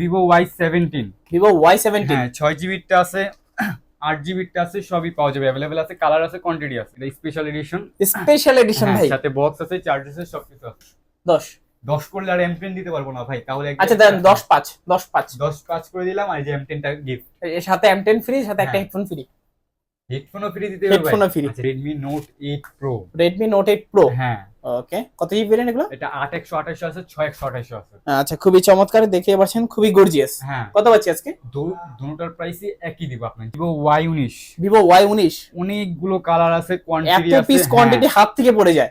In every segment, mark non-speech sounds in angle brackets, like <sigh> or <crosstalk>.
Vivo Y seventeen Vivo Y seventeen হ্যাঁ ছয় জিবিটা আছে আট জিবিটা আছে সবই পাওয়া যাবে। অ্যাভেলেবেল আছে কালার আছে কোয়ান্টিটি আছে। এটা স্পেশাল এডিশন স্পেশাল এডিশন ভাই। সাথে বক্স আছে চার্জ আছে সবকিছু আছে। দশ। দশ করলে আর এম টেন দিতে পারব না ভাই তাহলে আচ্ছা দেন দশ পাঁচ দশ পাঁচ। দশ পাঁচ করে দিলাম আর যে এম টেনটা গিফট এর সাথে এম টেন ফ্রি সাথে একটা। হেডফোন ফ্রি হেডফোনও ফ্রি দিতে হবে Headphone ও free। Redmi Note eight Pro Redmi Note eight Pro হ্যাঁ। ওকে কত জিবি ভেরিয়েন্ট এগুলো? এটা আছে ছয় একশো আঠাশো আছে আচ্ছা খুবই চমৎকার দেখতে পাচ্ছেন খুবই গর্জিয়াস হ্যাঁ। কত পাচ্ছি আজকে? প্রাইসই একই দিব ভিভো ওয়াই উনিশ। ভিভো ওয়াই উনিশ। অনেকগুলো কালার আছে কোয়ান্টিটি এত পিস কোয়ান্টিটি হাত থেকে পড়ে যায়।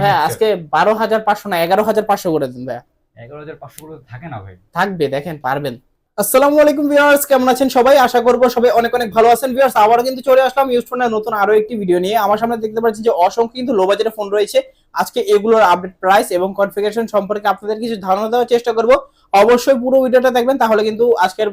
ভাই আজকে বারো হাজার পাঁচশো না এগারো হাজার পাঁচশো করে দিন ভাই এগারো হাজার পাঁচশো করে থাকে না ভাই। থাকবে দেখেন পারবেন। আসসালামু আলাইকুম ভিউয়ার্স কেমন আছেন সবাই? আশা করব সবাই অনেক অনেক ভালো আছেন। ভিউয়ার্স আবারও কিন্তু চলে আসলাম ইউজ ফোনের নতুন আরও একটি ভিডিও নিয়ে। আমার সামনে দেখতে পাচ্ছেন যে অসংখ্য কিন্তু লো বাজেটের ফোন রয়েছে। আজকে এগুলোর আপডেট প্রাইস এবং কনফিগারেশন সম্পর্কে আপনাদের কিছু ধারণা দেওয়ার চেষ্টা করব। অবশ্যই পুরো ভিডিওটা দেখবেন তাহলে কিন্তু আজকের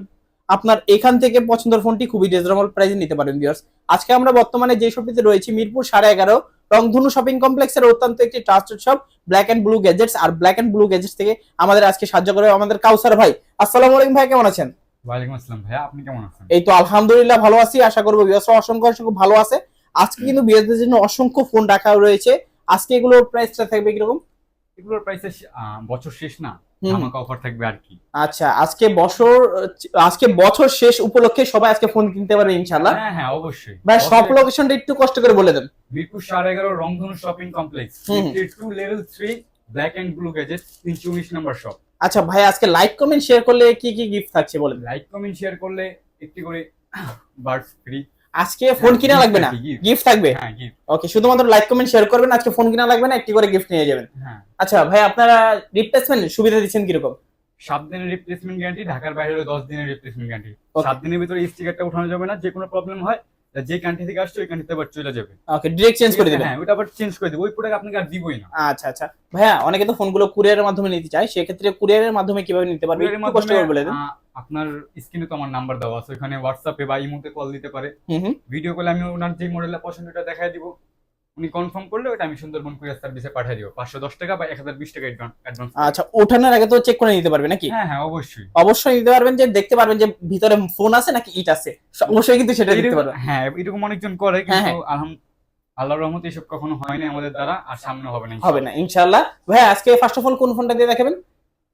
আপনার এখান থেকে পছন্দের ফোনটি খুবই রিজনেবল প্রাইসে নিতে পারেন ভিউয়ার্স আজকে আমরা বর্তমানে যে শপটিতে রয়েছি মিরপুর সাড়ে এগারো রংধনু শপিং কমপ্লেক্সের অত্যন্ত একটি trusted shop Black and Blue Gadgets R Black and Blue gadgets থেকে আমাদের আজকে সাহায্য করে আমাদের কাউসার ভাই। আসসালামু আলাইকুম ভাই কেমন আছেন? ওয়ালাইকুম আসসালাম ভাইয়া আপনি কেমন আছেন? এই তো আলহামদুলিল্লাহ ভালো আছি আশা করব বিয়াস অসংখ্য অসংখ্য ভালো আছে। আজকে কিন্তু বিয়াসদের জন্য অসংখ্য ফোন রাখা রয়েছে। আজকে এগুলোর প্রাইসটা থাকবে কীরকম? এগুলোর প্রাইসে বছর শেষ না। আমাকে অফার থাকবে আর কি। আচ্ছা আজকে বছর আজকে বছর শেষ উপলক্ষে সবাই আজকে ফোন কিনতে পারবে ইনশাল্লাহ হ্যাঁ হ্যাঁ অবশ্যই। ভাই সব লোকেশনটা একটু কষ্ট করে বলে দেন। মিরপুর সাড়ে এগারো Rangdhonu shopping complex. Two level three Black and Blue Gadget তিনশো উনিশ নাম্বার শপ আচ্ছা ভাই আজকে লাইক কমেন্ট শেয়ার করলে কি কি গিফট থাকছে বলেন? লাইক কমেন্ট শেয়ার করলে একটি করে বার্ডস ফ্রি আজকে ফোন কিনা লাগবে না? গিফট থাকবে? হ্যাঁ ওকে শুধুমাত্র লাইক কমেন্ট শেয়ার করবেন আজকে ফোন কিনা লাগবে না একটি করে গিফট নিয়ে যাবেন। হ্যাঁ। আচ্ছা ভাই আপনারা রিপ্লেসমেন্ট সুবিধা দিচ্ছেন কীরকম? সাত দিনের রিপ্লেসমেন্ট গ্যারান্টি ঢাকার বাইরে হলে দশ দিনের রিপ্লেসমেন্ট গ্যারান্টি সাত দিনের ভিতরে স্টিকারটা উঠানো যাবে না যে কোনো প্রবলেম হয় যে কান্ট্রি থেকে আসছে ওই কান্ট্রিতে আবার চলে যাবে। ওকে ডিরেক্ট চেঞ্জ করে দিবেন। হ্যাঁ ওটা আবার চেঞ্জ করে দেবো। ওই প্রোডাক্ট আপনাকে আর দিবই না। আচ্ছা আচ্ছা। ভাইয়া অনেকে তো ফোনগুলো কুরিয়ারের মাধ্যমে নিতে চায় সেক্ষেত্রে কুরিয়ারের মাধ্যমে কীভাবে নিতে পারবে? একটু কষ্ট করে বলে দেন। আপনার স্ক্রিনে তো আমার নাম্বার দেওয়া আছে ওখানে হোয়াটসঅ্যাপে বা ইমোতে কল দিতে পারে। ভিডিও কলে আমি ওনার যে মডেলটা পছন্দ এটা দেখাই দিব। উনি কনফার্ম করলে ওটা আমি সুন্দরবন কুরিয়ার সার্ভিসে পাঠিয়ে দিব। পাঁচশো দশ টাকা বা এক হাজার বিশ টাকা অ্যাডভান্স আচ্ছা ওঠানোর আগে তো চেক করে নিতে পারবে নাকি? হ্যাঁ হ্যাঁ অবশ্যই। অবশ্যই নিতে পারবেন যে দেখতে পারবেন যে ভিতরে ফোন আছে নাকি ইট আছে। অবশ্যই কিন্তু সেটা দেখতে পারবেন। হ্যাঁ এরকম অনেকজন করে হ্যাঁ, কিন্তু আলহাম আল্লাহর রহমতে এসব কখনো হয় না আমাদের দ্বারা আর সামনে হবে না হবে না ইনশাআল্লাহ। ভাই আজকে ফার্স্ট অফ অল কোন ফোনটা দিয়ে দেখাবেন?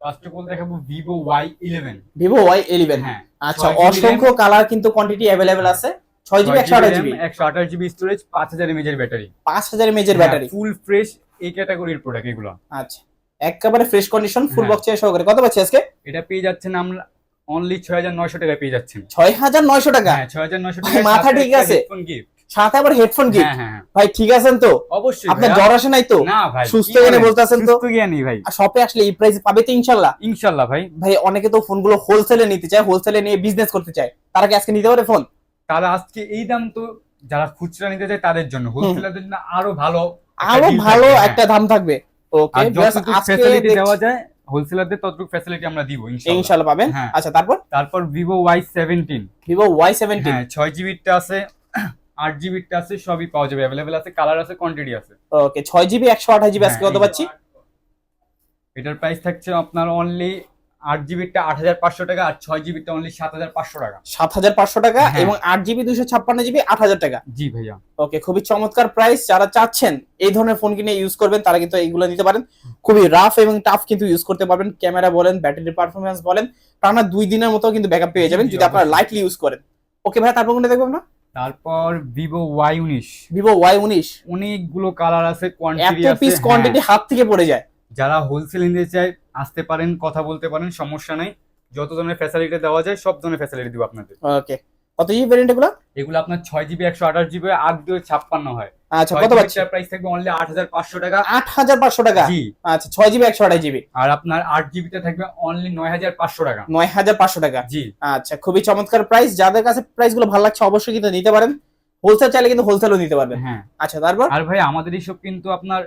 ফার্স্ট অফ অল দেখাবো Vivo Y eleven Vivo Y eleven হ্যাঁ আচ্ছা অসংখ্য কালার কিন্তু কোয়ান্টিটি অ্যাভেলেবেল আছে। ছয় জিবি একশো আঠাশ জিবি একশো আঠাশ জিবি স্টোরেজ পাঁচ হাজার এমএজের ব্যাটারি পাঁচ হাজার এমএজের ব্যাটারি ফুল ফ্রেশ এই ক্যাটাগরির প্রোডাক্ট এগুলো। আচ্ছা একেবারে ফ্রেশ কন্ডিশন ফুল। বক্স সহকারে। কত পাচ্ছি আজকে? এটা পেয়ে যাচ্ছেন আমরা অনলি ছয় হাজার নয়শো টাকা পেয়ে যাচ্ছেন। ছয় হাজার নয়শো টাকা? হ্যাঁ ছয় হাজার নয়শো টাকা মাথা ঠিক আছে। গিফট সাথে আবার হেডফোন হ্যাঁ হ্যাঁ হ্যাঁ। ভাই ঠিক আছেন তো? অবশ্যই আপনার জ্বর আসে নাই তো? ভাই সুস্থ কি জ্ঞানে? বলতেছেন তো? জ্ঞানী ভাই। শপে আসলে এই প্রাইস পাবে তো ইনশাল্লাহ। ইনশাল্লাহ ভাই। ভাই অনেকে তো ফোনগুলো হোলসেলে নিতে চায় হোলসেলে নিয়ে বিজনেস করতে চায়। তারা কি আজকে নিতে পারে ফোন তাহলে আজকে এই দাম তো যারা খুচরা নিতে চায় তাদের জন্য। হোলসেলারদের জন্য আরও ভালো আরও ভালো। একটা দাম থাকবে। ওকে ফ্যাসিলিটি দেওয়া যায় হোলসেলারদের ততটুকু ফ্যাসিলিটি আমরা দিব ইনশাল্লাহ। পাবেন। আচ্ছা তারপর? তারপর Vivo Y seventeen Vivo Y seventeen হ্যাঁ ছয় জিবিটা আছে। আট জিবিটা আছে সবই পাওয়া যাবে অ্যাভেলেবেল আছে কালার আছে কোয়ান্টিটি আছে। ওকে ছয় জিবি একশো আঠাশ জিবি আজকে হ্যাঁ, কত পাচ্ছি? এটার প্রাইস থাকছে আপনার অনলি আট জিবিটা আট হাজার পাঁচশো টাকা আর ছয় জিবিটা অনলি সাত হাজার পাঁচশো টাকা। সাত হাজার পাঁচশো টাকা হ্যাঁ। এবং আট জিবি দুশো ছাপ্পান্ন জিবি আট হাজার টাকা। জি ভাইয়া। ওকে খুবই চমৎকার প্রাইস যারা চাচ্ছেন এই ধরনের ফোন কিনে ইউজ করবেন তারা কিন্তু এইগুলো নিতে পারেন। খুবই রাফ এবং টাফ কিন্তু ইউজ করতে পারবেন। ক্যামেরা বলেন ব্যাটারি পারফরমেন্স বলেন টানা দুই দিনের মতো কিন্তু ব্যাকআপ পেয়ে যাবেন যদি আপনারা লাইটলি ইউজ করেন। ওকে ভাই তারপর কোনটা দেখবেন না তারপর ভিভো ওয়াই উনিশ। ভিভো ওয়াই উনিশ। অনেকগুলো কালার আছে কোয়ান্টিটি আছে পিস হ্যাঁ। কোয়ান্টিটি হাত থেকে পড়ে যায়। যারা হোলসেল নিতে চায় আসতে পারেন কথা বলতে পারেন সমস্যা নাই। যত ধরনের ফ্যাসিলিটি দেওয়া যায় সব ধরনের ফ্যাসিলিটি দিব আপনাদের। ওকে কত জিবি ভ্যারিয়েন্ট এগুলো? এগুলো আপনার ছয় জিবি একশো আঠাশ জিবি আট দুই ছাপ্পান্ন হয়। আচ্ছা কত পাচ্ছি প্রাইস থাকবে অনলি আট হাজার পাঁচশো টাকা। আট হাজার পাঁচশো টাকা? জি। আচ্ছা ছয় জিবি একশো আঠাশ জিবি আর আপনার আট জিবিতে থাকবে অনলি নয় হাজার পাঁচশো টাকা। নয় হাজার পাঁচশো টাকা? জি। আচ্ছা খুবই চমৎকার প্রাইস যাদের কাছে প্রাইসগুলো ভালো লাগছে অবশ্যই কিন্তু নিতে পারেন। হোলসেল চাইলে কিন্তু হোলসেলও নিতে পারবেন। হ্যাঁ। আচ্ছা তারপর? আর ভাই আমাদের এইসব কিন্তু আপনার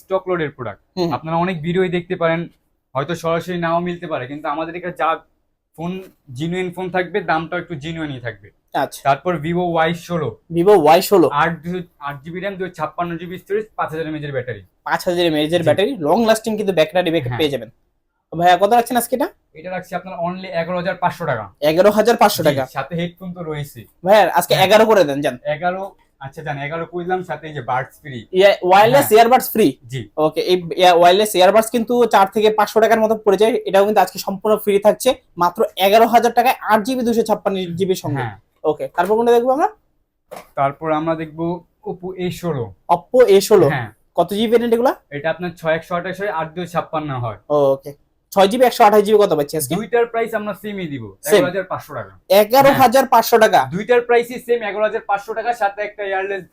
স্টক লোডের প্রোডাক্ট আপনারা অনেক ভিডিওই দেখতে পারেন। হয়তো সরাসরি নাও মিলতে পারে কিন্তু আমাদের এখানে যা ফোন জিনুইন ফোন থাকবে দামটা একটু জিনুইনই থাকবে। আচ্ছা। তারপর ভিভো ওয়াই ষোলো। ভিভো ওয়াই ষোলো। আট আট জিবি র্যাম দুশো ছাপ্পান্ন জিবি স্টোরেজ পাঁচ হাজার এমএজের ব্যাটারি পাঁচ হাজার জি। ব্যাটারি লং লাস্টিং কিন্তু ব্যাটারি ব্যাকআপ। পেয়ে যাবেন। ভাইয়া কত রাখছেন আজকে এটা? এটা রাখছি আপনার অনলি এগারো হাজার পাঁচশো টাকা। এগারো হাজার পাঁচশো টাকা। সাথে হেডফোন তো রয়েছে। ভাইয়া আজকে হ্যাঁ। এগারো করে দেন জান এগারো আচ্ছা জান এগারো করলাম সাথে এই যে বার্ডস ফ্রি ওয়্যারলেস হ্যাঁ। ইয়ারবাডস ফ্রি জি। ওকে এই ওয়্যারলেস ইয়ারবাডস কিন্তু চার থেকে পাঁচশো টাকার মতো পড়ে যায়। এটাও কিন্তু আজকে সম্পূর্ণ ফ্রি থাকছে। মাত্র এগারো হাজার টাকায় আট জিবি দুশো ছাপ্পান্ন জিবির সঙ্গে। হ্যাঁ। ওকে তারপর কোনটা দেখব আমরা? তারপর আমরা দেখব ষোলো। অপ্পো এ ষোলো। হ্যাঁ। কত জিবি ভ্যারিয়েন্ট এগুলো? এটা আপনার ছয় একশো আঠাশ হয় আট দুই ছাপ্পান্ন হয়। ওকে ছয় জিবি একশো আঠাশ জিবি কত পাচ্ছি আজকে? দুইটার প্রাইস আমরা সেমই দিব. এগারো হাজার পাঁচশো টাকা। এগারো হ্যাঁ। হাজার পাঁচশো টাকা। দুইটার প্রাইসই সেম এগারো হাজার পাঁচশো টাকা সাথে একটা ওয়্যারলেস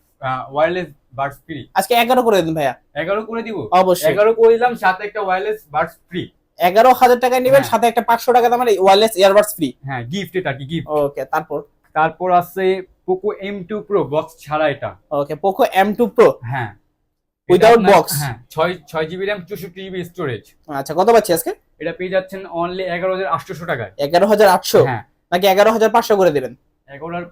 ওয়্যারলেস বাডস ফ্রি আজকে এগারো করে দিন ভাইয়া। এগারো করে দিব? অবশ্যই। এগারো করে দিলাম সাথে একটা ওয়্যারলেস বাডস ফ্রি এগারো হাজার টাকায় নেবেন হ্যাঁ। সাথে একটা পাঁচশো টাকা দামের ওয়্যারলেস ইয়ারবাডস ফ্রি হ্যাঁ গিফট এটা কি গিফট ওকে তারপর? তারপর আছে Poco M two Pro box ছাড়া এটা। Okay Poco M two Pro হ্যাঁ। Without বক্স হ্যাঁ ছয় ছয় জিবি র্যাম চৌষট্টি জিবি স্টোরেজ আচ্ছা কত পাচ্ছি আজকে? এটা পেয়ে যাচ্ছেন অনলি এগারো হাজার আটশোশো টাকায়। এগারো হাজার আটশো? হ্যাঁ। নাকি এগারো হাজার পাঁচশো করে দিবেন এগারোর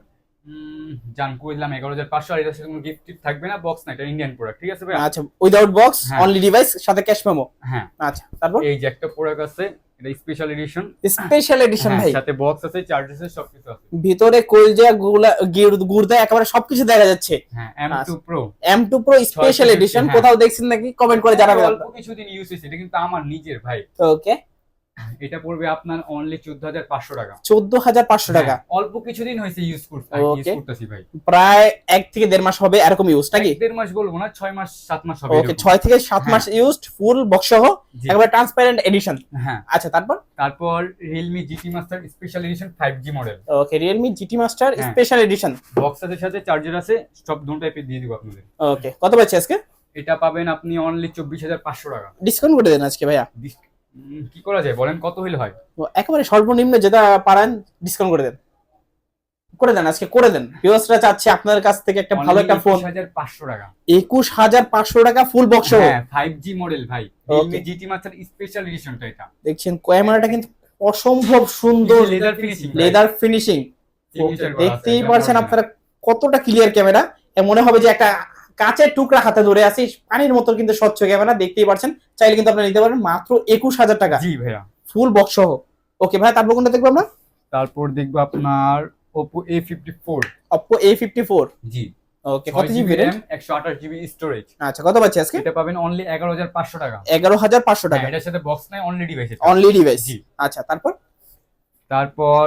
জান করলাম এগারো হাজার পাঁচশো আর সাথে কোনো গিফট থাকবে না? বক্স না এটা ইন্ডিয়ান প্রোডাক্ট ঠিক আছে ভাই আচ্ছা উইদাউট বক্স। অনলি ডিভাইস সাথে ক্যাশ মেমো হ্যাঁ। আচ্ছা তারপর? এই যে একটা প্রোডাক্ট আছে এটা স্পেশাল এডিশন স্পেশাল এডিশন ভাই। সাথে বক্স আছে চার্জ আছে সবকিছু আছে। ভিতরে কলজা গুলা গির- গুর্দা একেবারে সবকিছু দেখা যাচ্ছে। হ্যাঁ M two Pro M two Pro special edition. কোথাও দেখছেন নাকি? কমেন্ট করে জানাবেন অল্প কিছুদিন ইউজ হয়েছে এটা কিন্তু আমার নিজের ভাই। ওকে এটা পড়বে আপনার অনলি চোদ্দ হাজার পাঁচশো টাকা। চোদ্দ হাজার পাঁচশো টাকা। হ্যাঁ, অল্প কিছুদিন হয়েছে ইউজ করতে ইউজ করতেছি ভাই। প্রায় এক থেকে দেড় মাস হবে এরকম ইউজ নাকি? দেড় মাস বলব না ছয় মাস সাত মাস হবে ওকে থেকে সাত হ্যাঁ। মাস ইউজড ফুল বক্স সহ। একেবারে ট্রান্সপারেন্ট এডিশন হ্যাঁ। আচ্ছা তারপর? তারপর Realme GT Master special edition five G model okay Realme GT Master হ্যাঁ। স্পেশাল এডিশন বক্সের সাথে চার্জার আছে সব দুটো টাইপের দিয়ে দিব আপনাদের। ওকে কত পাচ্ছি আজকে? এটা পাবেন আপনি অনলি চব্বিশ হাজার পাঁচশো টাকা। ডিসকাউন্ট করে দেন আজকে ভাইয়া। কি করা যায় বলেন? কত হইলে হয়? একেবারে সর্বনিম্ন যেটা পারেন ডিসকাউন্ট করে দেন। করে দেন আজকে করে দেন। ভিউয়ার্সরা চাচ্ছে আপনার কাছ থেকে একটা ভালো একটা ফোন হাজার পাঁচশো টাকা। একুশ হাজার পাঁচশো টাকা ফুল বক্স হ্যাঁ ফাইভ জি মডেল ভাই। রিয়েলমি জিটি মাস্টার স্পেশাল এডিশনটা এটা। দেখছেন ক্যামেরাটা কিন্তু অসম্ভব সুন্দর। লেদার ফিনিশিং লেদার ফিনিশিং দেখতেই পারছেন আপনারা কতটা ক্লিয়ার ক্যামেরা মনে হবে যে একটা কাঁচের টুকরা হাতে ধরে আছি পানির মতো কিন্তু স্বচ্ছ ক্যামেরা দেখতেই পারছেন। চাইলে কিন্তু আপনারা নিতে পারেন মাত্র একুশ হাজার টাকা। জি ভাইয়া। ফুল বক্স সহ। ওকে ভাই তারপর কোনটা দেখব আমরা? তারপর দেখব আপনার Oppo A fifty four Oppo A fifty four G. Okay কত জিবি জিবি স্টোরেজ আচ্ছা কত পাচ্ছি আজকে? এটা পাবেন অনলি এগারো হাজার পাঁচশো টাকা। এগারো হাজার পাঁচশো হ্যাঁ, টাকা এটার সাথে বক্স নাই অনলি ডিভাইস অনলি ডিভাইস জি। আচ্ছা তারপর? তারপর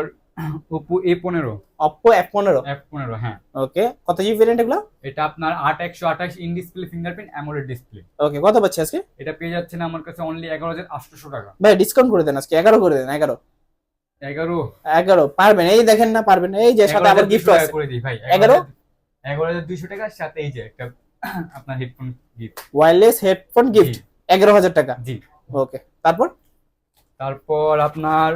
ওপো এ পনেরো। অপ্পো এফ পনেরো। এফ পনেরো হ্যাঁ। ওকে কত জিবি ভেরিয়েন্ট এগুলো? এটা আপনার আট একশো আঠাশ in display fingerprint AMOLED display okay কত পাচ্ছি আজকে? এটা পেয়ে যাচ্ছে না আমার কাছে অনলি এগারো হাজার আটশোশো টাকা। ভাই ডিসকাউন্ট করে দেন আজকে এগারো করে দেন এগারো। এগারো? এগারো পারবেন এই দেখেন না পারবেন এই যে সাথে আবার গিফট আছে। করে দিই ভাই এগারো? এগারো হাজার দুইশো টাকার সাথে এই যে একটা আপনার headphone gift wireless headphone gift এগারো হাজার টাকা। জি। ওকে তারপর? তারপর আপনার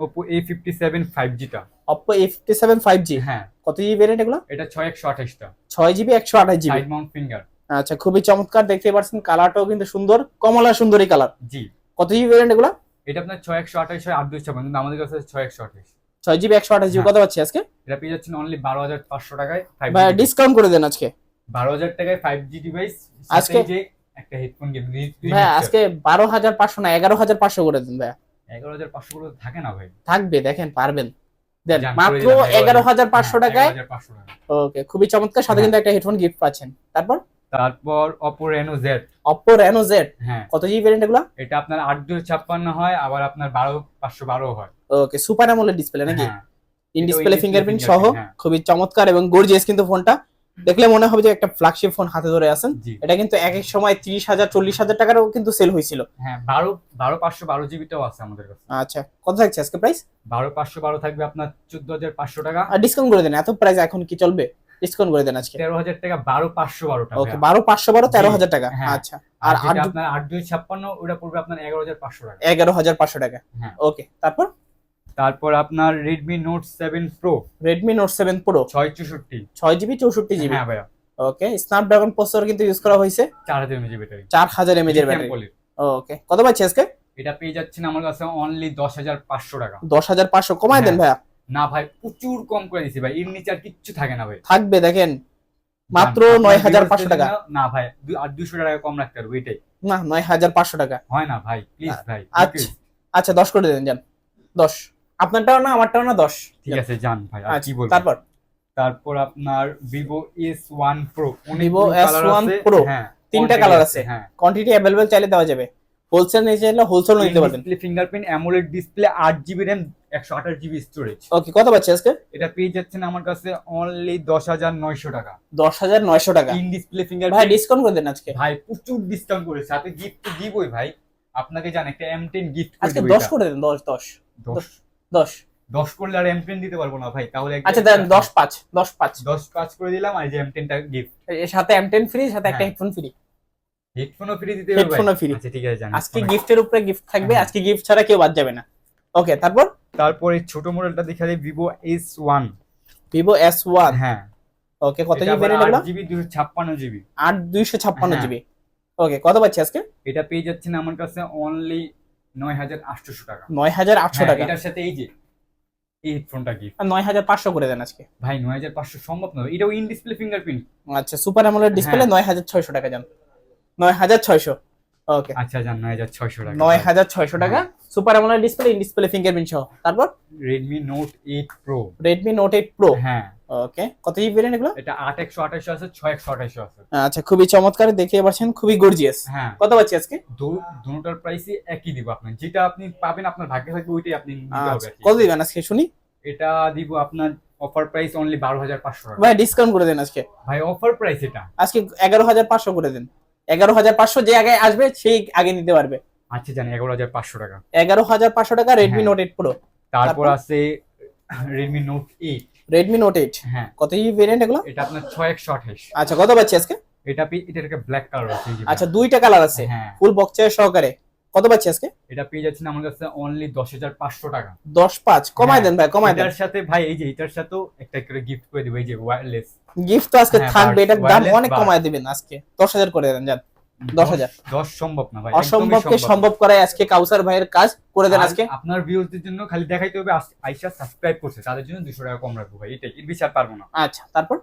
Oppo A fifty seven five জিটা Oppo A fifty seven five G হ্যাঁ। কত জিবি ভেরিয়েন্ট এগুলো? এটা ছয় একশো আঠাশটা ছয় জিবি একশো আঠাশ জিবি সাইড মাউন্ট ফিঙ্গার আচ্ছা খুবই চমৎকার দেখতে পাচ্ছেন কালারটাও কিন্তু সুন্দর কমলা সুন্দরী কালার জি। কত জিবি ভেরিয়েন্ট এগুলো? এটা আপনার ছয় একশো আঠাশ হয় আট দুইশো কিন্তু আমাদের কাছে ছয় একশো আঠাশ। ছয় জিবি একশো আঠাশ জিবি হ্যাঁ। কত পাচ্ছি আজকে? এটা পেয়ে যাচ্ছেন অনলি বারো হাজার পাঁচশো টাকায় ভাই ডিসকাউন্ট করে দেন আজকে। বারো হাজার টাকায় ফাইভ জি ডিভাইস আজকে- যে একটা হেডফোন গেম ভাই আজকে বারো হাজার পাঁচশো না এগারো হাজার পাঁচশো করে দেন ভাই এগারো হাজার পাঁচশো করে থাকে না ভাই। থাকবে দেখেন পারবেন। দেন মাত্র এগারো হাজার পাঁচশো টাকায়। ওকে খুবই চমৎকার সাথে। কিন্তু একটা হেডফোন গিফট পাচ্ছেন। তারপর? তারপর Oppo Reno Z Reno Z হ্যাঁ। কত জিবি ভেরিয়েন্ট এগুলো? এটা আপনার আট ছাপ্পান্ন হয় আবার আপনার বারো পাঁচশো বারো হয়। ওকে সুপার অ্যামোলেড ডিসপ্লে নাকি? ইন ডিসপ্লে ফিঙ্গারপ্রিন্ট সহ হ্যাঁ। খুবই চমৎকার এবং গর্জিয়াস কিন্তু ফোনটা দেখলে মনে হবে যে একটা ফ্ল্যাগশিপ ফোন হাতে ধরে আছেন। এটা কিন্তু এক এক সময় তিরিশ হাজার চল্লিশ হাজার টাকারও কিন্তু সেল হয়েছিল। হ্যাঁ বারো বারো পাঁচশো বারো জিবিটাও আছে আমাদের কাছে। আচ্ছা কত থাকছে আজকে প্রাইস বারো পাঁচশো বারো থাকবে আপনার চোদ্দ হাজার পাঁচশো টাকা। আর ডিসকাউন্ট করে দেন এত প্রাইস এখন কি চলবে? ডিসকাউন্ট করে দেন আজকে। তেরো হাজার টাকা বারো পাঁচশো বারো টাকা। ওকে বারো পাঁচশো বারো তেরো হাজার টাকা। হ্যাঁ। আচ্ছা আর আট আপনার আট দুই ছাপ্পান্ন ওটা পড়বে আপনার এগারো হাজার পাঁচশো টাকা। এগারো হাজার পাঁচশো টাকা। হ্যাঁ। ওকে তারপর? তারপর আপনার Redmi Note seven Pro Redmi Note seven Pro ছয় চৌষট্টি। ছয় জিবি চৌষট্টি জিবি হ্যাঁ ভাইয়া। ওকে স্ন্যাপড্রাগন প্রসেসর কিন্তু ইউজ করা হয়েছে। চার হাজার এমএজি ব্যাটারি। চার হাজার এমএজ এর ব্যাটারি। ওকে কত পাচ্ছি আজকে? এটা পেয়ে যাচ্ছেন আমার কাছে অনলি দশ হাজার পাঁচশো টাকা। দশ হাজার পাঁচশো। কমায় দেন ভাইয়া। না ভাই প্রচুর কম করে দিছি ভাই। এর নিচে আর কিচ্ছু থাকে না ভাই। থাকবে দেখেন। মাত্র নয় হাজার পাঁচশো টাকা। না ভাই আর দুশো টাকা কম রাখতে পারব এটাই। না নয় হাজার পাঁচশো টাকা। হয় না ভাই প্লিজ ভাই আচ্ছা আচ্ছা দশ করে দেন যান। দশ। আপনারটাও না আমারটাও না দশ। ঠিক আছে যান ভাই আর আচ্ছা কি বলব তারপর? তারপর আপনার Vivo S one Pro Vivo S1 Pro, হ্যাঁ তিনটা কালার আছে হ্যাঁ। কোয়ান্টিটি অ্যাভেলেবেল চাইলে দেওয়া যাবে। হোলসেল নিতে চাইলে হোলসেল নিতে পারবেন। ডিসপ্লে ফিঙ্গারপ্রিন্ট অ্যামোলেড ডিসপ্লে আট জিবি র্যাম একশো আঠাশ জিবি স্টোরেজ ওকে কত পাচ্ছি আজকে? এটা পেয়ে যাচ্ছেন আমার কাছে অনলি দশ হাজার নয়শো টাকা। দশ হাজার নয়শো টাকা। ইন ডিসপ্লে ফিঙ্গার ভাই ডিসকাউন্ট করে দেন আজকে। ভাই প্রচুর ডিসকাউন্ট করে সাথে গিফট তো দিবই ভাই। আপনাকে জান একটা এম টেন গিফট আজকে দশ। করে দেন দশ দশ। দশ? দশ। দশ করলে আর এম টেন দিতে পারব না ভাই তাহলে আচ্ছা দেন দশ পাঁচ দশ পাঁচ। দশ পাঁচ করে দিলাম আর যে এম টেনটা গিফট এর সাথে এম টেন ফ্রি সাথে একটা হ্যাঁ। হেডফোন ফ্রি হেডফোনও ফ্রি দিতে হবে Headphone ও free। আচ্ছা ঠিক আছে জান। আজকে গিফটের উপরে গিফট থাকবে হ্যাঁ। আজকে গিফট ছাড়া কেউ বাদ যাবে না। ওকে তারপর? তারপরে ছোট মডেলটা দেখা যায় Vivo S one Vivo S one হ্যাঁ। ওকে কত জিবি ভ্যারিয়েন্ট জিবি দুশো ছাপ্পান্ন জিবি আট দুইশো ছাপ্পান্ন হ্যাঁ। জিবি ওকে কত পাচ্ছি আজকে? এটা পেয়ে যাচ্ছেন আমার কাছে অনলি নয় হাজার আটশোশো টাকা। নয় হাজার আটশো হ্যাঁ, টাকা? এটার সাথে এই যে এই হেডফোনটা কি? আর নয় হাজার পাঁচশো করে দেন আজকে। ভাই নয় হাজার পাঁচশো সম্ভব নয়। এটাও ইন ডিসপ্লে ফিঙ্গারপ্রিন্ট আচ্ছা সুপার অ্যামোলেড ডিসপ্লে হ্যাঁ। নয় হাজার ছয়শো টাকা যান। নয় হাজার ছয়শো। ওকে আচ্ছা হাজার ছয়শো টাকা। নয় হাজার ছয়শো টাকা। Super AMOLED display in display fingerprint সহ। তারপর? Redmi Note eight Pro Redmi Note eight Pro হ্যাঁ। ওকে কত জিবি ভ্যারিয়েন্ট এগুলো? এটা আট একশো আঠাশো আছে ছয় একশো আঠাশো আছে। আচ্ছা খুবই চমৎকার দেখতে পাচ্ছেন খুবই গর্জিয়াস হ্যাঁ। কত পাচ্ছি আজকে? দুটোটার প্রাইসই একই দিব আপনার। যেটা আপনি পাবেন আপনার ভাগ্যে থাকবে ওইটাই আপনি নিতে হবে আচ্ছা। কত দিবেন আজকে শুনি? এটা দিব আপনার অফার প্রাইস অনলি বারো হাজার পাঁচশো টাকা। ভাই ডিসকাউন্ট করে দেন আজকে। ভাই অফার প্রাইস এটা। আজকে এগারো হাজার পাঁচশো করে দেন। এগারো হাজার পাঁচশো যে আগে আসবে সেই আগে নিতে পারবে। আচ্ছা জানি এগারো হাজার পাঁচশো টাকা। এগারো হাজার পাঁচশো টাকা রেডমি। নোট এইট প্রো তারপর? আছে Redmi Note eight Redmi Note eight হ্যাঁ। কত জিবি ভেরিয়েন্ট এগুলো? এটা আপনার ছয় একশো আঠাশ। আচ্ছা কত পাচ্ছি আজকে? এটা পে- এটা ব্ল্যাক কালার আছে আচ্ছা দুইটা কালার আছে। হ্যাঁ। ফুল বক্সের সহকারে। কত পাচ্ছি আজকে? এটা পেয়ে যাচ্ছেন আমার কাছে অনলি দশ হাজার পাঁচশো টাকা। দশ পাঁচ কমায় হ্যাঁ, দেন ভাই কমায় দেন। এটার সাথে ভাই এই যে এটার সাথেও একটা করে গিফট করে দেবো এই যে ওয়্যারলেস গিফট তো আজকে হ্যাঁ, থাকবে এটার দাম অনেক। কমায় দিবেন আজকে। দশ হাজার করে দেন যান। দশ হাজার। দশ সম্ভব না ভাই অসম্ভবকে সম্ভব করায় আজকে কাউসার ভাইয়ের কাজ করে দেন আজকে। আপনার ভিউজদের জন্য খালি দেখাইতে হবে আইসা সাবস্ক্রাইব করছে তাদের জন্য দুশো টাকা কম রাখব ভাই এটাই এর বেশি আর পারব না। আচ্ছা তারপর?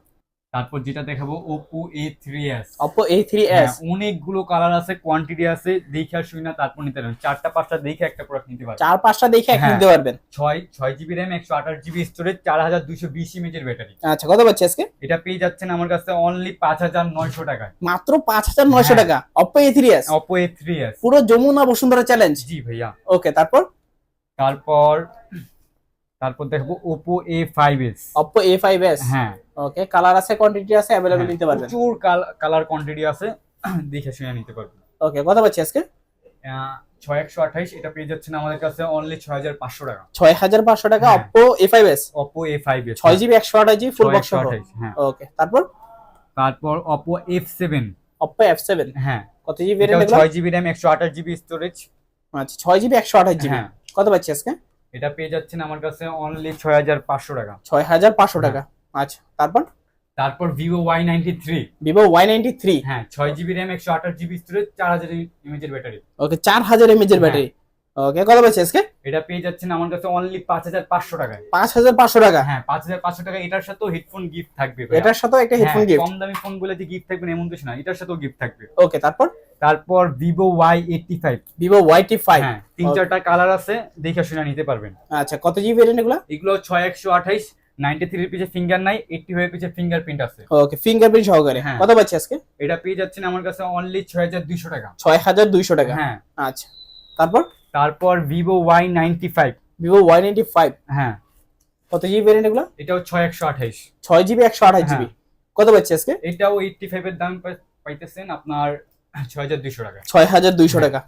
তারপর যেটা দেখাবো Oppo A three S Oppo A three S অনেকগুলো কালার আছে কোয়ান্টিটি আছে দেখে আর শুই না তারপর নিতে পারবেন। চারটা পাঁচটা দেখে একটা প্রোডাক্ট নিতে পারবেন। চার পাঁচটা দেখে এক হ্যাঁ। নিতে পারবেন। ছয় ছয় জিবি র্যাম একশো আঠাশ জিবি স্টোরেজ চার হাজার দুইশো বিশ ইমেজের ব্যাটারি আচ্ছা কত পাচ্ছি আজকে? এটা পেয়ে যাচ্ছেন আমার কাছে অনলি পাঁচ হাজার নয়শো টাকা মাত্র পাঁচ হাজার নয়শো হ্যাঁ। টাকা। Oppo A three S Oppo A three S পুরো যমুনা বসুন্ধরা চ্যালেঞ্জ জি ভাইয়া। ওকে তারপর? তারপর তারপর দেখব Oppo A five S Oppo A five S হ্যাঁ। ওকে কালার আছে কোয়ান্টিটি আছে অ্যাভেলেবল হ্যাঁ, নিতে পারবেন। প্রচুর কালার কোয়ান্টিটি আছে <clears throat> দেখে শুনে নিতে পারবেন। ওকে কত পাচ্ছি আজকে? ছয় একশো আঠাইশ এটা পেয়ে যাচ্ছেন আমাদের কাছে অনলি ছয় হাজার পাঁচশো টাকা। ছয় হাজার পাঁচশো টাকা। Oppo A five S Oppo A five S ছয় জিবি একশো আঠাশ জিবি ফুল বক্স হ্যাঁ। ওকে তারপর? তারপর Oppo F seven Oppo F seven হ্যাঁ। কত জিবি ছয় জিবি র্যাম একশো আঠাশ জিবি স্টোরেজ আচ্ছা ছয় জিবি একশো আঠাশ জিবি। হ্যাঁ। কত পাচ্ছি আজকে? এটা পেয়ে যাচ্ছেন আমার কাছে অনলি ছয় হাজার পাঁচশো টাকা। ছয় হাজার পাঁচশো হ্যাঁ। টাকা। আচ্ছা তারপর? তারপর Vivo Y ninety three Vivo Y ninety three হ্যাঁ ছয় জিবি র্যাম একশো আঠাশ জিবি স্টোরেজ চার হাজার ইমেজের ব্যাটারি ওকে চার হাজার এমএজ এর হ্যাঁ। ব্যাটারি ওকে কত পাচ্ছি আজকে? এটা পেয়ে যাচ্ছেন আমার কাছে অনলি পাঁচ হাজার পাঁচশো টাকায়। পাঁচ হাজার পাঁচশো টাকা? হ্যাঁ পাঁচ হাজার পাঁচশো টাকা। এটার সাথেও হেডফোন গিফট থাকবে এটার সাথেও একটা হেডফোন হ্যাঁ, গিফট কম দামি ফোন বলে যে গিফট থাকবে না এমন কিছু না। এটার সাথেও গিফট থাকবে। ওকে তারপর? তারপর Vivo Y eighty five Vivo Y eighty five হ্যাঁ তিন চারটা কালার আছে দেখে শুনে নিতে পারবেন। আচ্ছা কত জিবি ভেরিয়েন্ট এগুলো? এগুলো ছয় একশো আঠাইশ নাইনটি থ্রির পিছে ফিঙ্গার নাই এইটটি ফাইভ পিছে ফিঙ্গারপ্রিন্ট আছে। ওকে ফিঙ্গারপ্রিন্ট সহকারে। হ্যাঁ। কত পাচ্ছি আজকে? এটা পেয়ে যাচ্ছেন আমার কাছে অনলি ছয় হাজার দুইশো টাকা। ছয় হাজার দুইশো টাকা। হ্যাঁ। আচ্ছা তারপর? তারপর Vivo Y ninety five Vivo Y ninety five হ্যাঁ। কত জিবি ভেরিয়েন্ট এগুলো? এটাও ছয় একশো আঠাইশ। ছয় জিবি একশো আঠাশ জিবি কত পাচ্ছি আজকে? এটাও এইটটি ফাইভ এর দাম পাইতেছেন আপনার ছয় হাজার দুইশো টাকা। ছয় হাজার দুইশো হ্যাঁ। টাকা।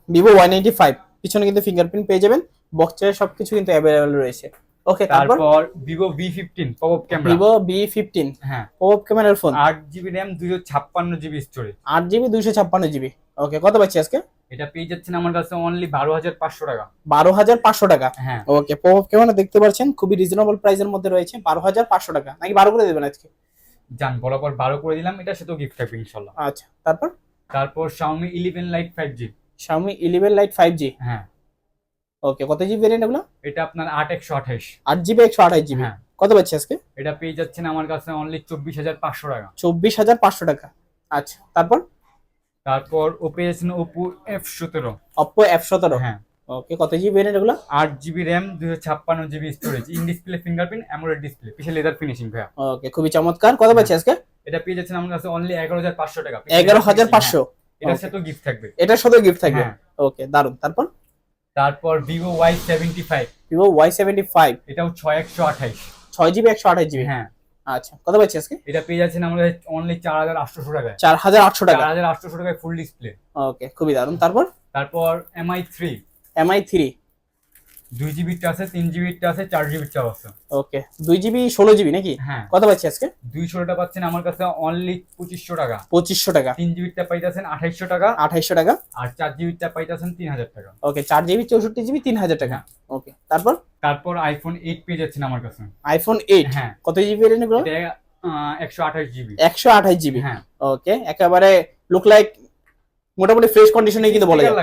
Ninety five. পিছনে কিন্তু ফিঙ্গারপ্রিন্ট পেয়ে যাবেন। বক্সের সবকিছু কিন্তু অ্যাভেলেবেল রয়েছে। ওকে তারপর? Vivo V fifteen camera V fifteen হ্যাঁ। ওপ ক্যামেরার ফোন আট জিবি র্যাম দুইশো ছাপ্পান্ন জিবি স্টোরেজ আট জিবি দুইশো ছাপ্পান্ন জিবি ওকে কত পাচ্ছি আজকে? এটা পেয়ে যাচ্ছেন আমার কাছে অনলি বারো হাজার পাঁচশো টাকা। বারো হাজার পাঁচশো টাকা? হ্যাঁ। ওকে পপ ক্যামেরা দেখতে পাচ্ছেন খুবই রিজনেবল প্রাইসের মধ্যে রয়েছে বারো হাজার পাঁচশো টাকা। নাকি বারো করে দেবেন আজকে? যান বরাবর বারো করে দিলাম এটা সাথেও গিফট থাকবে ইনশাল্লাহ। আচ্ছা তারপর? তারপর Xiaomi eleven Lite five G Xiaomi eleven Lite five G হ্যাঁ। ওকে কত জিবি ভেরিয়েন্ট এগুলো? এটা আপনার আট একশো আঠাইশ। আট জিবি একশো আঠাশ জিবি হ্যাঁ। কত পাচ্ছি আজকে? এটা পেয়ে যাচ্ছেন আমার কাছে অনলি চব্বিশ হাজার পাঁচশো টাকা। চব্বিশ হাজার পাঁচশো টাকা। আচ্ছা তারপর? তারপর ওপো এফ সতেরো। অপো এফ সতেরো। হ্যাঁ। ওকে কত জিবি ভেরিয়েন্ট এগুলো? আট জিবি র্যাম দুশো ছাপ্পান্ন GB storage in display fingerprint AMOLED display পিছে লেদার ফিনিশিং ভাইয়া। ওকে খুবই চমৎকার। কত পাচ্ছি আজকে? এটা পেয়ে যাচ্ছেন আমার কাছে অনলি এগারো হাজার পাঁচশো টাকা। এগারো হাজার পাঁচশো? এটার. সাথেও গিফট থাকবে। এটার সাথে গিফট থাকবে? হ্যাঁ। ওকে দারুণ তারপর? তারপর Vivo Y seventy five Vivo Y seventy five এটাও ছয় একশো আঠাইশ। ছয় জিবি একশো আঠাশ জিবি? হ্যাঁ। আচ্ছা কত পাচ্ছি আজকে? এটা পেয়ে যাচ্ছেন আমাদের অনলি চার হাজার আটশোশো টাকায় চার হাজার আটশো টাকা। চার হাজার আটশোশো টাকায় ফুল ডিসপ্লে ওকে খুবই দারুণ তারপর? তারপর এমআই থ্রি এমআই থ্রি দুই জিবিটা আছে তিন জিবিটা আছে চার জিবিটাও আছে। ওকে দুই জিবি ষোলো জিবি নাকি? হ্যাঁ। কত পাচ্ছি আজকে? দুই ষোলোটা পাচ্ছেন আমার কাছে অনলি পঁচিশশো টাকা। পঁচিশশো টাকা। তিন জিবিটা পাইতেছেন আঠাইশশো টাকা। আঠাইশশো টাকা। আর চার জিবিটা পাইতেছেন তিন হাজার টাকা। ওকে চার জিবি চৌষট্টি জিবি তিন হাজার টাকা। ওকে তারপর? তারপর আইফোন এইট পেয়ে যাচ্ছেন আমার কাছে। আইফোন এইট হ্যাঁ। কত জিবি এগুলো এটা একশো আঠাশ জিবি। একশো আঠাশ জিবি। হ্যাঁ। ওকে একেবারে লুক লাইক মোটামুটি ফ্রেশ কন্ডিশনে কিন্তু বলা যায়।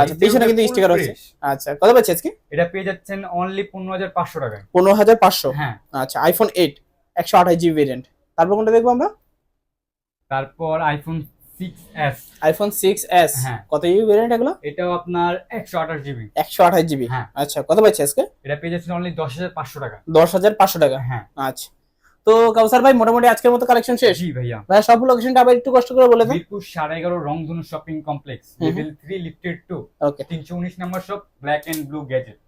আচ্ছা, পিছনে কিন্তু sticker আছে। আচ্ছা কত পাচ্ছি আজকে? এটা পেয়ে যাচ্ছেন অনলি পনেরো হাজার পাঁচশো টাকায়। পনেরো হাজার পাঁচশো? হ্যাঁ। আচ্ছা আইফোন এইট একশো আঠাশ জিবি ভেরিয়েন্ট তারপর কোনটা দেখব আমরা? তারপর iPhone six S iPhone six S হ্যাঁ। কত জিবি ভেরিয়েন্ট এগুলো? এটাও আপনার একশো আঠাশ জিবি একশো আঠাশ জিবি হ্যাঁ। আচ্ছা কত পাচ্ছি আজকে? এটা পেয়ে যাচ্ছেন অনলি দশ হাজার পাঁচশো টাকা। দশ হাজার পাঁচশো টাকা। হ্যাঁ। আচ্ছা। তো কাউসার ভাই মোটামুটি আজকের মতো কালেকশন শেষ? জি ভাইয়া। ভাই সব লোকেশনটা আবার একটু কষ্ট করে বলে দেন। মিরপুর সাড়ে এগারো Rangdhonu shopping complex. Level three lifted two okay তিনশো উনিশ নম্বর shop Black and Blue Gadget